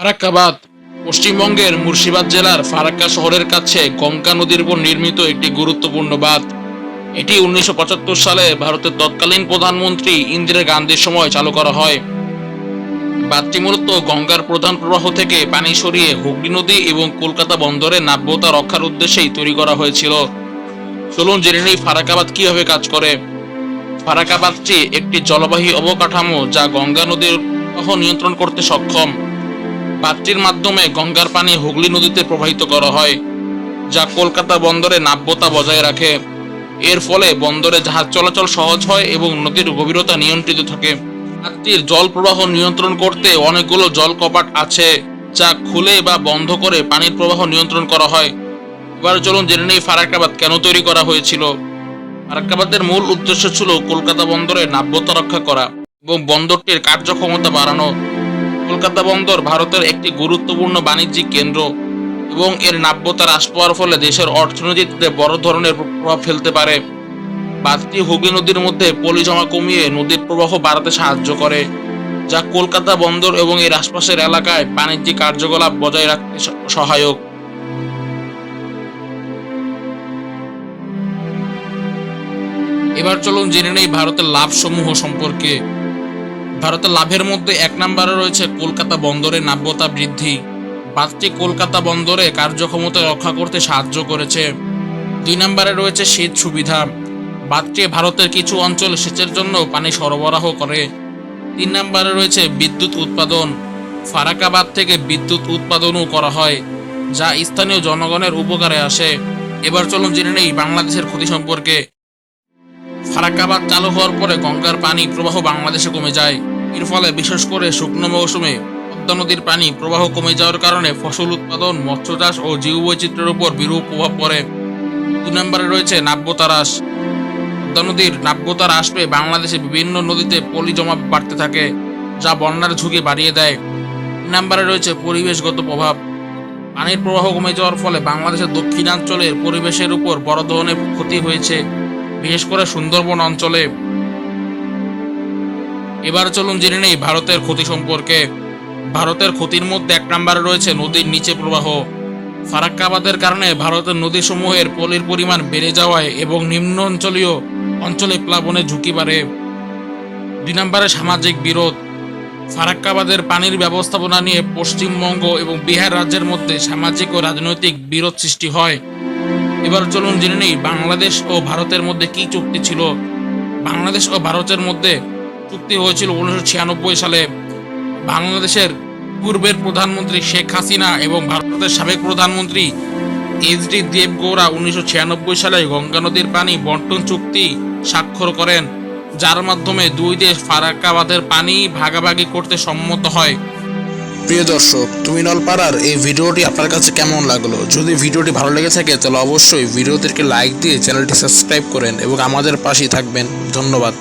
ফারাক্কাবাদ, পশ্চিমবঙ্গের মুর্শিদাবাদ জেলার ফারাক্কা শহরের কাছে গঙ্গা নদীর উপর নির্মিত একটি গুরুত্বপূর্ণ বাঁধ। এটি উনিশশো পঁচাত্তর সালে ভারতের তৎকালীন প্রধানমন্ত্রী ইন্দিরা গান্ধীর সময় চালু করা হয়। বাঁধটি মূলত গঙ্গার প্রধান প্রবাহ থেকে পানি সরিয়ে হুগলি নদী এবং কলকাতা বন্দরে নাব্যতা রক্ষার উদ্দেশ্যেই তৈরি করা হয়েছিল। চলুন জেনে নেই ফারাক্কাবাদ কীভাবে কাজ করে। ফারাক্কাবাদটি একটি জলবাহী অবকাঠামো যা গঙ্গা নদীর প্রবাহ নিয়ন্ত্রণ করতে সক্ষম। বাঁধটির মাধ্যমে গঙ্গার পানি হুগলি নদীতে প্রবাহিত করা হয়, যা কলকাতা বন্দরে নাব্যতা বজায় রাখে। এর ফলে বন্দরে জাহাজ চলাচল সহজ হয় এবং নদীর গভীরতা নিয়ন্ত্রিত থাকে। বাঁধটির জল প্রবাহ নিয়ন্ত্রণ করতে অনেকগুলো জল কপাট আছে, যা খুলে বা বন্ধ করে পানির প্রবাহ নিয়ন্ত্রণ করা হয়। এবার চলুন জেনে নেই ফারাক্কাবাদ কেন তৈরি করা হয়েছিল। ফারাক্কাবাদের মূল উদ্দেশ্য ছিল কলকাতা বন্দরে নাব্যতা রক্ষা করা এবং বন্দরটির কার্যক্ষমতা বাড়ানো। কলকাতা বন্দর ভারতের একটি গুরুত্বপূর্ণ বাণিজ্যিক কেন্দ্র এবং এর নাব্যতা হ্রাস পাওয়ার ফলে দেশের অর্থনীতিতে বড় ধরনের প্রভাব ফেলতে পারে। বাঁধটি হুগলি নদীর মধ্যে পলি জমা কমিয়ে নদীর প্রবাহ বাড়াতে সাহায্য করে, যা কলকাতা বন্দর এবং এর আশপাশের এলাকায় বাণিজ্যিক কার্যকলাপ বজায় রাখতে সহায়ক। এবার চলুন জেনে নেই ভারতের লাভসমূহ সম্পর্কে। ভারতের লাভের মধ্যে এক নম্বরে রয়েছে কলকাতা বন্দরের নাব্যতা বৃদ্ধি। বাঁধটি কলকাতা বন্দরে কার্যক্ষমতা রক্ষা করতে সাহায্য করেছে। দুই নম্বরে রয়েছে সেচ সুবিধা। বাঁধটি ভারতের কিছু অঞ্চল সেচের জন্য পানি সরবরাহ করে। তিন নম্বরে রয়েছে বিদ্যুৎ উৎপাদন। ফারাকাবাদ থেকে বিদ্যুৎ উৎপাদনও করা হয়, যা স্থানীয় জনগণের উপকারে আসে। এবার চলুন জেনে নেই বাংলাদেশের ক্ষতি সম্পর্কে। ফারাক্কাবাদ চালু হওয়ার পরে গঙ্গার পানি প্রবাহ বাংলাদেশে কমে যায়। এর ফলে বিশেষ করে শুকনো মৌসুমে পদ্মা নদীর পানি প্রবাহ কমে যাওয়ার কারণে ফসল উৎপাদন মৎস্য চাষ ও জীববৈচিত্র্যের উপর বিরূপ প্রভাব পড়ে। দুই নম্বরে রয়েছে নাব্যতা হ্রাস। পদ্মা নদীর নাব্যতা হ্রাস পেয়ে বাংলাদেশে বিভিন্ন নদীতে পলি জমা বাড়তে থাকে, যা বন্যার ঝুঁকি বাড়িয়ে দেয়। তিন নম্বরে রয়েছে পরিবেশগত প্রভাব। পানির প্রবাহ কমে যাওয়ার ফলে বাংলাদেশের দক্ষিণাঞ্চলের পরিবেশের উপর বড় ধরনের ক্ষতি হয়েছে, বিশেষ করে সুন্দরবন অঞ্চলে। এবার চলুন জেনে নেই ভারতের ক্ষতি সম্পর্কে। ভারতের ক্ষতির মধ্যে এক নম্বরে রয়েছে নদীর নিচে প্রবাহ। ফারাক্কাবাদের কারণে ভারতের নদীসমূহের পলির পরিমাণ বেড়ে যাওয়ায় এবং নিম্ন অঞ্চলীয় অঞ্চলে প্লাবনের ঝুঁকি বাড়ে। দুই নম্বরে সামাজিক বিরোধ। ফারাক্কাবাদের পানির ব্যবস্থাপনা নিয়ে পশ্চিমবঙ্গ এবং বিহার রাজ্যের মধ্যে সামাজিক ও রাজনৈতিক বিরোধ সৃষ্টি হয়। এবার চলুন জেনে নেই বাংলাদেশ ও ভারতের মধ্যে কি চুক্তি ছিল। বাংলাদেশ ও ভারতের মধ্যে চুক্তি হয়েছিল উনিশশো ছিয়ানব্বই সালে। বাংলাদেশের পূর্বের প্রধানমন্ত্রী শেখ হাসিনা এবং ভারতের সাবেক প্রধানমন্ত্রী এইচ ডি দেবগৌড়া উনিশশো ছিয়ানব্বই সালে গঙ্গা নদীর পানি বন্টন চুক্তি স্বাক্ষর করেন, যার মাধ্যমে দুই দেশ ফারাক্কাবাদের পানি ভাগাভাগি করতে সম্মত হয়। প্রিয় দর্শক, তুমি নলপাড়ার এই ভিডিওটি আপনার কাছে কেমন লাগল? যদি ভিডিওটি ভালো লেগে থাকে, তাহলে অবশ্যই ভিডিওদেরকে লাইক দিয়ে চ্যানেলটি সাবস্ক্রাইব করেন এবং আমাদের পাশেই থাকবেন। ধন্যবাদ।